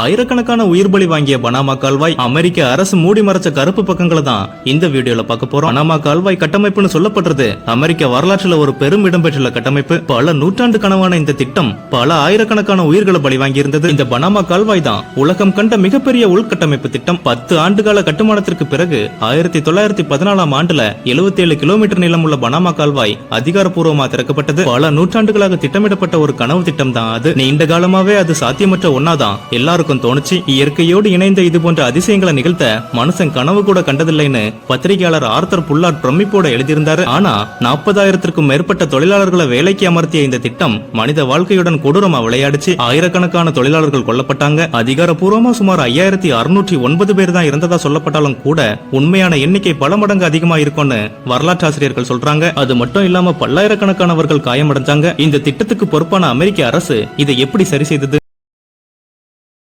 ஆயிரக்கணக்கான உயிர் பலி வாங்கிய பனாமா கால்வாய் அமெரிக்க அரசு மூடி மறைச்ச கருப்பு பக்கங்களை தான் இந்த வீடியோல பார்க்க போறோம். பனாமா கால்வாய் கட்டமைப்புன்னு சொல்லப்படுறது அமெரிக்க வரலாற்றுல ஒரு பெரும் இடம்பெற்றுள்ள கட்டமைப்பு. பல நூற்றாண்டு கனவான இந்த திட்டம் பல ஆயிரக்கணக்கான உயிர்களை பலி வாங்கியிருந்தது. இந்த பனாமா கால்வாய் தான் உலகம் கண்ட மிகப்பெரிய உள்கட்டமைப்பு திட்டம். பத்து ஆண்டுகால கட்டுமானத்திற்கு பிறகு ஆயிரத்தி தொள்ளாயிரத்தி பதினாலாம் ஆண்டுல 77 கிலோமீட்டர் நீளமுள்ள பனாமா கால்வாய் அதிகாரப்பூர்வமா திறக்கப்பட்டது. பல நூற்றாண்டுகளாக திட்டமிடப்பட்ட ஒரு கனவு திட்டம் தான் அது. நீண்ட காலமாவே அது சாத்தியமற்ற ஒன்னாதான் எல்லாருக்கும் தோணுச்சு. இயற்கையோடு இணைந்த இது போன்ற அதிசயங்களை நிகழ்த்த மனுஷன் கனவு கூட கண்டதில்லைன்னு பத்திரிகையாளர் ஆர்த்தர் புல்லாட் பிரமிப்போட எழுதியிருந்தாரு. ஆனா நாற்பதாயிரத்திற்கும் மேற்பட்ட தொழிலாளர்களை வேலைக்கு அமர்த்திய இந்த திட்டம் மனித வாழ்க்கையுடன் கொடூரமா விளையாடுச்சு. ஆயிரக்கணக்கான தொழிலாளர்கள் கொல்லப்பட்டாங்க. அதிகாரப்பூர்வமா சுமார் ஐயாயிரத்தி அறுநூற்றி ஒன்பது பேர் தான் இருந்ததா சொல்லப்பட்டாலும் கூட உண்மையான எண்ணிக்கை பல மடங்கு அதிகமா இருக்கும்னு வரலாற்றாசிரியர்கள் சொல்றாங்க. அது மட்டும் இல்லாம பல்லாயிரக்கணக்கானவர்கள் காயமடைஞ்சாங்க. இந்த திட்டத்துக்கு பொறுப்பான அமெரிக்க அரசு இதை எப்படி சரி செய்தது?